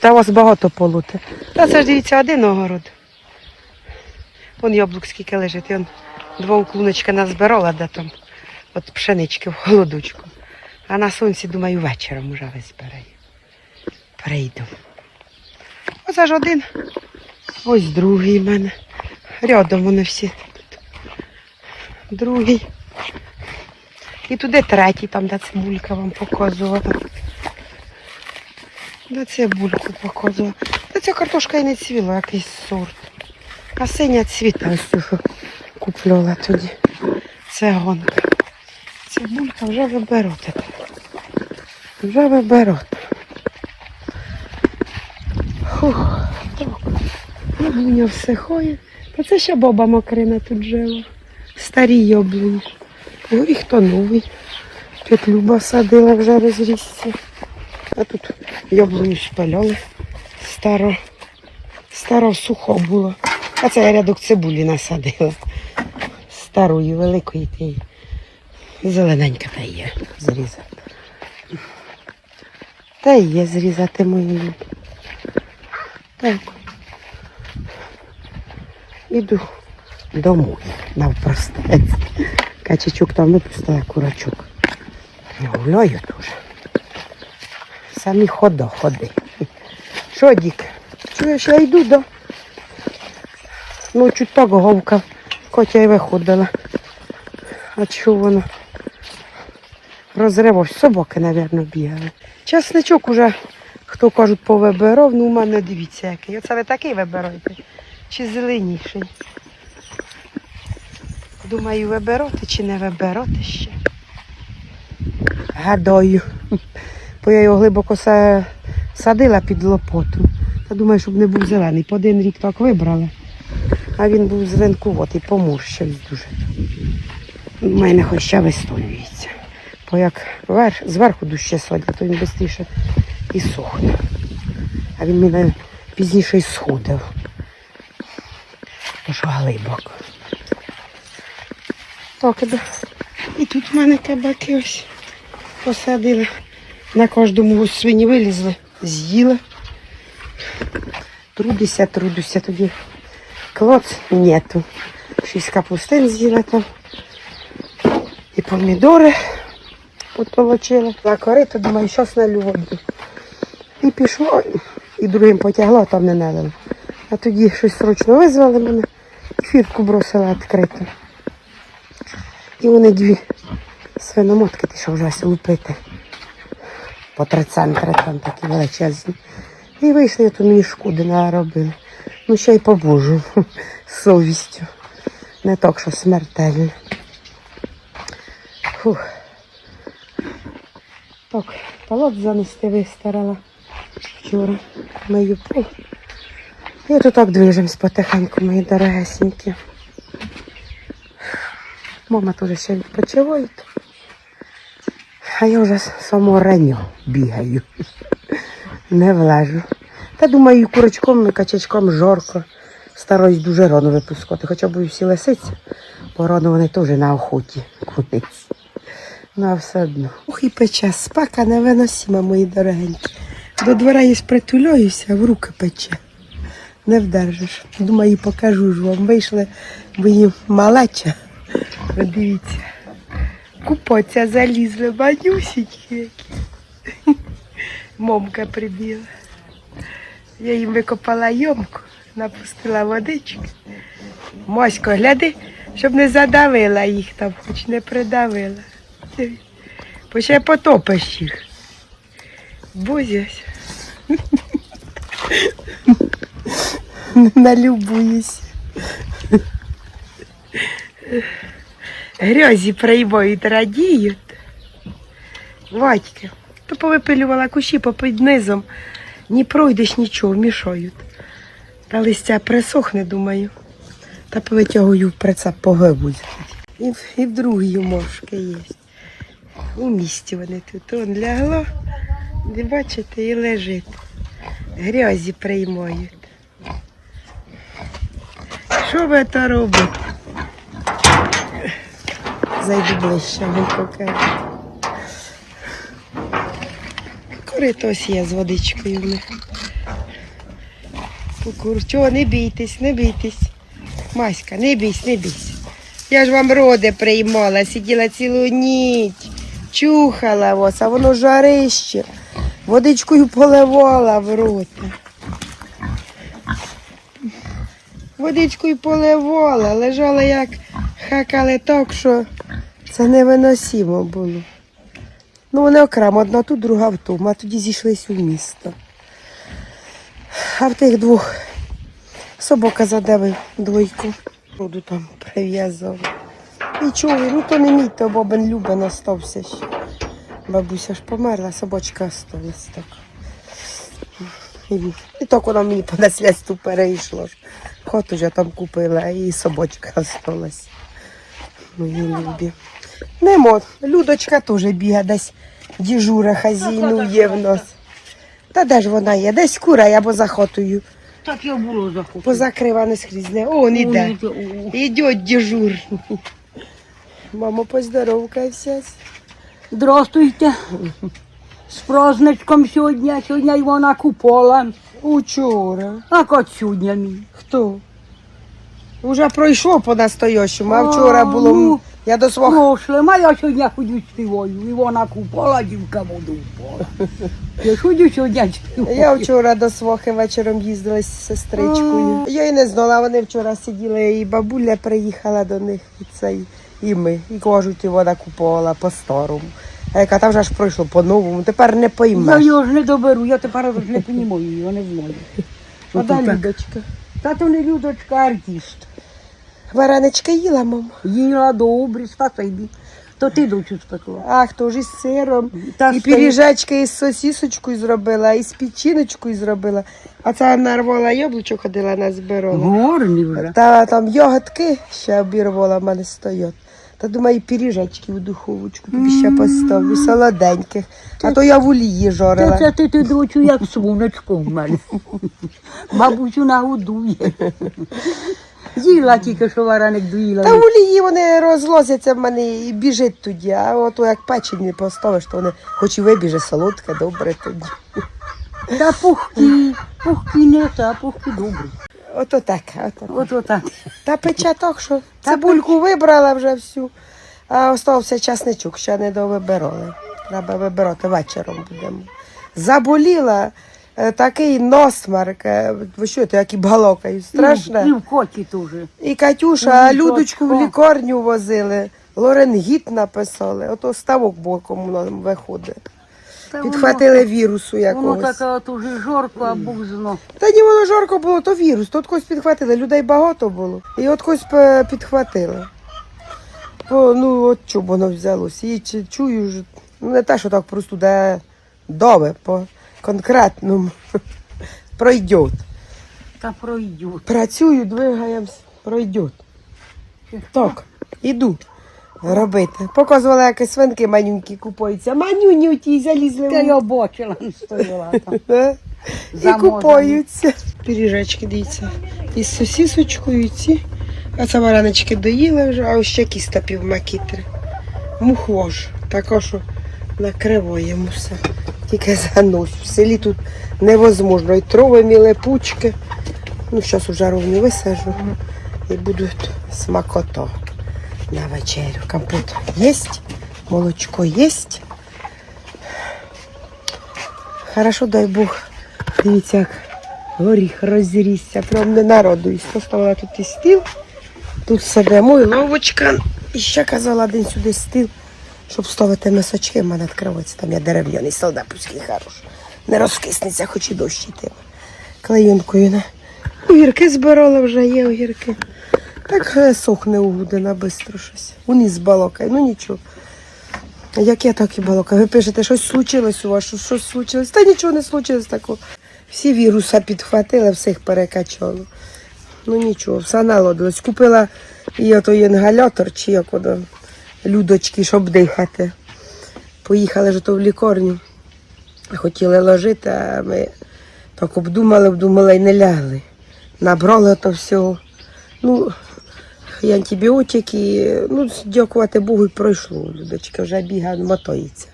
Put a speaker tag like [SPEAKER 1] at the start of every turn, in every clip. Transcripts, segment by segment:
[SPEAKER 1] Та у вас багато полути. Та це ж дивіться один огород. Вон яблук скільки лежить. І он двом клуночка назбирала, де там от пшенички в холодочку. А на сонці, думаю, вечором уже весь збираю. Прийду. Оце ж один. Ось другий в мене. Рядом вони всі тут. Другий. І туди третій, там, де цибулька вам показувала. Де цибульку показувала. Та ця картошка і не цвіла, якийсь сорт. А синя цвіта ось що купляла тоді. Це гонка. Цибулька вже виберете. Вже виберете. Фух, так. Яблуня всихає. Та це ще баба Макрина тут жила. Старі яблуні. Ой, хто новий. Тут Люба садила вже розрісся. А тут яблуню спаляли. Старо, старо сухо було. А це я рядок цибулі насадила. Старої, великої тієї. Зелененька та є зрізати. Та є зрізати мої. Так. Іду домой навпростець. Качечок там випустила курочок. Гуляю дуже. Самі ходо ходи. Що, Дік? Чуєш, я йду до. Ну, чуть так говка. Котя й виходила. А чого воно? Розривав. Собаки, мабуть, бігали. Часничок уже, хто кажуть, повибирав, ну у мене дивіться який. Оце ви такий вибираєте? Чи зеленіший? Думаю, вибирати чи не вибирати ще. Гадаю. Бо я його глибоко садила під лопоту. Та думаю, щоб не був зелений. По один рік так вибрали. А він був зеленкуватий, поморщився дуже. У мене хоч ще вистоюється. Бо як верх, зверху дужче садять, то він швидше і сохне. А він мене пізніше й сходив. Що глибоко. Так, і тут в мене кабаки ось посадили. На кожному свині вилізли, з'їли. Трудися, трудуся тоді. Клоц нету. Шість капустин з'їла там. І помідори потолочила. На корито, думаю, налю води. І пішло, і другим потягло, там не налило. А тоді щось срочно визвали мене, фірку бросила відкриту. І вони дві свиномотки, ти що вже лупити. По три центри там такі величезні. І вийшли, то мені шкоди наробили. Ну ще й побожу з совістю. Не так, що смертельно. Фух. Так, палат занести вистарала вчора. Мою пол. І то так движемось потихеньку, мої дорогесенькі. Мама теж ще відпочиває. А я вже з бігаю. Не влежу. Та думаю, курочком, і качачком жорко. Стараюсь дуже рано випускати, хоча б і всі лисиці, бо рано вони теж на охоті куниці. Ну, а все одно. Ох, і пече, спека невиносима, мої дорогенькі. До двора я притуляюся, в руки пече. Не вдержиш. Думаю, покажу ж вам. Вийшли мої малеча. От Купаться залізли, манюсінькі які. Момка прибіла. Я їм викопала йомку, напустила водички. Мосько, гляди, щоб не задавила їх там, хоч не придавила. Бо ще потопиш їх. Бузясь. Налюбуюсь. Грязі приймають, радіють. Вадьки, то повипилювала кущі попід низом. Не пройдеш нічого, мішають. Та листя присохне, думаю. Та повитягую в прицеп погибуть. І, і в другій мошки є. У місті вони тут. Он лягло, де бачите, і лежить. Грязі приймають. Що ви то робите? Зайду ближче, вам покажу. Корито є з водичкою в них. Кукур, чого, не бійтесь, не бійтесь. Маська, не бійсь, не бійся. Я ж вам роди приймала, сиділа цілу ніч, чухала вас, а воно жарище. Водичкою поливала в рота. Водичкою поливала, лежала як хакали так, що це невиносимо було. Ну, вони окремо, одна тут, друга в тому, а тоді зійшлись у місто. А в тих двох собака задавив двойку. Буду там прив'язав. Нічого, ну то не мій, то бобин Любен остався ще. Бабуся ж померла, собачка осталась так. І, і так вона мені по наслідству перейшло. ж. Хату вже там купила і собачка осталась. Мої любі. Немо, Людочка теж бігає десь діжура хазійнує в нас. Та де ж вона є? Десь курає або за хатою.
[SPEAKER 2] Так я було захопив.
[SPEAKER 1] Позакриване скрізь. не. О, не йде. Іде дежурний. Мамо, поздоровкайся.
[SPEAKER 2] Здравствуйте. З праздничком сьогодні. Сьогодні Івана Купола.
[SPEAKER 1] Учора.
[SPEAKER 2] А як сьогодні мій?
[SPEAKER 1] Хто? Уже пройшло по настоящему, а вчора було.
[SPEAKER 2] Ну.
[SPEAKER 1] Я до свого.
[SPEAKER 2] Прошлим, а я сьогодні ходю співаю. Івана Купола, дівка воду впала. Я ходю сьогодні співаю.
[SPEAKER 1] Я вчора до свохи вечором їздила з сестричкою. Я і не знала, вони вчора сиділи, і бабуля приїхала до них, і цей, і ми. І кажуть, і вона купувала по-старому. А яка там вже ж пройшло по-новому, тепер не
[SPEAKER 2] Я його ж не доберу, я тепер не розумію, його не знаю.
[SPEAKER 1] А
[SPEAKER 2] Ото.
[SPEAKER 1] Людочка.
[SPEAKER 2] Та то не Людочка, а артист.
[SPEAKER 1] Варенички їла, мам.
[SPEAKER 2] Їла добре, спасибі. То ти дочу спекла.
[SPEAKER 1] А хто ж із сиром,
[SPEAKER 2] Та
[SPEAKER 1] і пиріжечки із сосісочкою зробила, і з печіночкою зробила. А це нарвала яблучок, ходила назбирала.
[SPEAKER 2] Горні вже.
[SPEAKER 1] Та там йогуртки ще обірвала, в мене стоять. Та думаю, і пиріжечки в духовочку тобі ще поставлю, солоденьких. А то я в олії
[SPEAKER 2] Та
[SPEAKER 1] жорила.
[SPEAKER 2] це ти, ти дочу, як сонечко в мене. Бабусю нагодує. Їла тільки, що вареник доїла.
[SPEAKER 1] Та олії вони розлозяться в мене і біжить тоді, а от як печень не поставиш, то вони хоч і вибіже солодке, добре тоді.
[SPEAKER 2] Та пухкі, пухкі не та, пухкі добрі.
[SPEAKER 1] Ото так.
[SPEAKER 2] От отак.
[SPEAKER 1] Та пече так, що цибульку вибрала вже всю, а остався часничок, ще не довибирали. Треба вибирати вечором будемо. Заболіла такий носмарк, е, ви що, то як і балокаю,
[SPEAKER 2] І
[SPEAKER 1] страшне.
[SPEAKER 2] в коті теж.
[SPEAKER 1] І Катюша,
[SPEAKER 2] Ой,
[SPEAKER 1] Людочку в лікарню возили, Лоренгіт написали, ото ставок боком нам виходить.
[SPEAKER 2] Та
[SPEAKER 1] Підхватили вірусу
[SPEAKER 2] Воно, воно
[SPEAKER 1] якогось.
[SPEAKER 2] таке от уже жорко, а Бог.
[SPEAKER 1] Та ні, воно жарко було, то вірус, то от когось підхватили, людей багато було. І от когось підхватили. О, ну от чому воно взялося. І чую, ну не те, що так просто де добе, по конкретному пройдет.
[SPEAKER 2] Та пройде.
[SPEAKER 1] Працюю, двигаємось, пройдет. Так, іду робити. Показувала, як свинки манюнькі купуються. Манюні ті залізли.
[SPEAKER 2] Та я бачила, стояла там.
[SPEAKER 1] І купаються. Пиріжечки, дивіться. Із сосісочкою і ці. А це варенички доїли вже, а ось ще кіста півмакітри. Мухвож. Також накриваємо все. Тільки занось. В селі тут невозможно. І трови, і липучки. Ну, зараз уже ровні висажу. І будуть смакото на вечерю. Компот є, молочко є. Хорошо, дай Бог. Дивіться, як горіх розрісся. Прям не народуюсь. Поставила тут і стіл. Тут сидимо і ловочка. І ще казала один сюди стіл, щоб ставити мисочки. В мене відкривається. Там я дерев'яний стол, допускай хорош. Не розкиснеться, хоч і дощ йтиме. Клеєнкою на. Огірки збирала вже, є огірки. Так е, сохне угодина швидко щось. Уніс балокає, ну нічого. Як я так і балока. Ви пишете, щось случилось у вас, щось случилось. Та нічого не случилось такого. Всі віруса підхватили, всіх перекачало. Ну нічого, все наладилось. Купила і отой інгалятор, чи як воно, людочки, щоб дихати. Поїхали ж то в лікарню. Хотіли ложити, а ми так обдумали, обдумали і не лягли. Набрали то всього. Ну, і антибіотики, ну, дякувати Богу, і пройшло. Людочка вже бігає, мотається.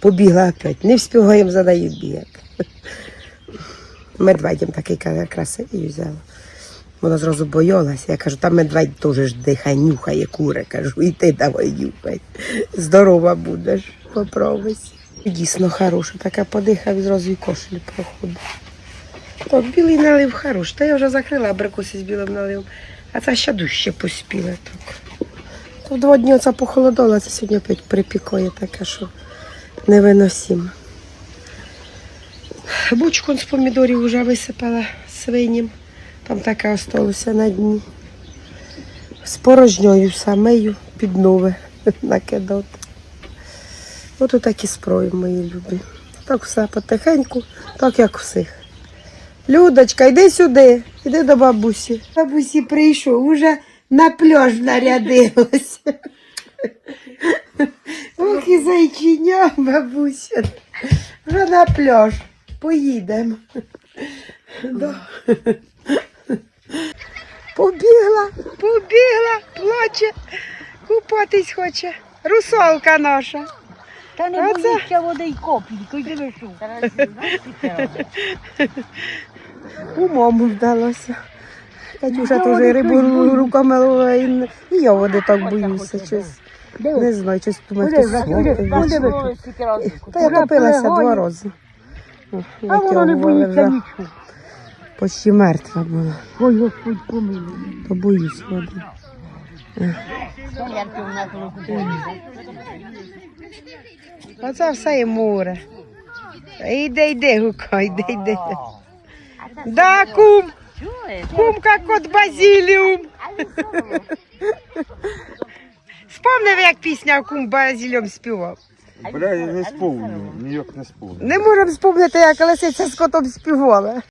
[SPEAKER 1] Побігла опять. Не встигаємо за нею бігати. Медведем такий красивий взяла. Вона зразу боялася. Я кажу, та медведь теж ж дихає, нюхає кури. Кажу, і ти давай нюхай. Здорова будеш, попробуйся. Дійсно хороша, така подихав і зразу і кошель проходить. Так, білий налив хороший. Та я вже закрила абрикоси з білим наливом. А це ще дужче поспіла так. То два дні оце похолодало, це сьогодні опять припікає таке, що невиносимо. Бучку з помідорів вже висипала свиням. Там таке осталося на дні. З порожньою самею під нове накидати. Ото такі спрої мої любі. Так все потихеньку, так як всіх. Людочка, йди сюди, йди до бабусі. Бабусі прийшов, уже на пляж нарядилась. Ох і зайчиня, бабуся. Вже на пляж. Поїдемо. Побігла, побігла, плаче, купатись хоче. Русалка наша.
[SPEAKER 2] Та не
[SPEAKER 1] А
[SPEAKER 2] боїться води й копійку, йди ви що.
[SPEAKER 1] Умом вдалося. Катюша теж рибу ру- руками ловила, і і я води так боюся. Щось. Не знаю, щось думаю, хтось
[SPEAKER 2] ви?
[SPEAKER 1] Та я топилася два рази. О,
[SPEAKER 2] А воно не боїться нічого.
[SPEAKER 1] Почти мертва була.
[SPEAKER 2] Ой, Господь помилуй.
[SPEAKER 1] То боюсь води. Оце все і море. Іди, йди, гукай, йди, йди. Да, кум. Кум, як от базіліум. Спомнив, як пісня кум базіліум співав.
[SPEAKER 3] Бля, я не сповню, ніяк не сповню.
[SPEAKER 1] Не можемо спомнити, як лисиця з котом співала.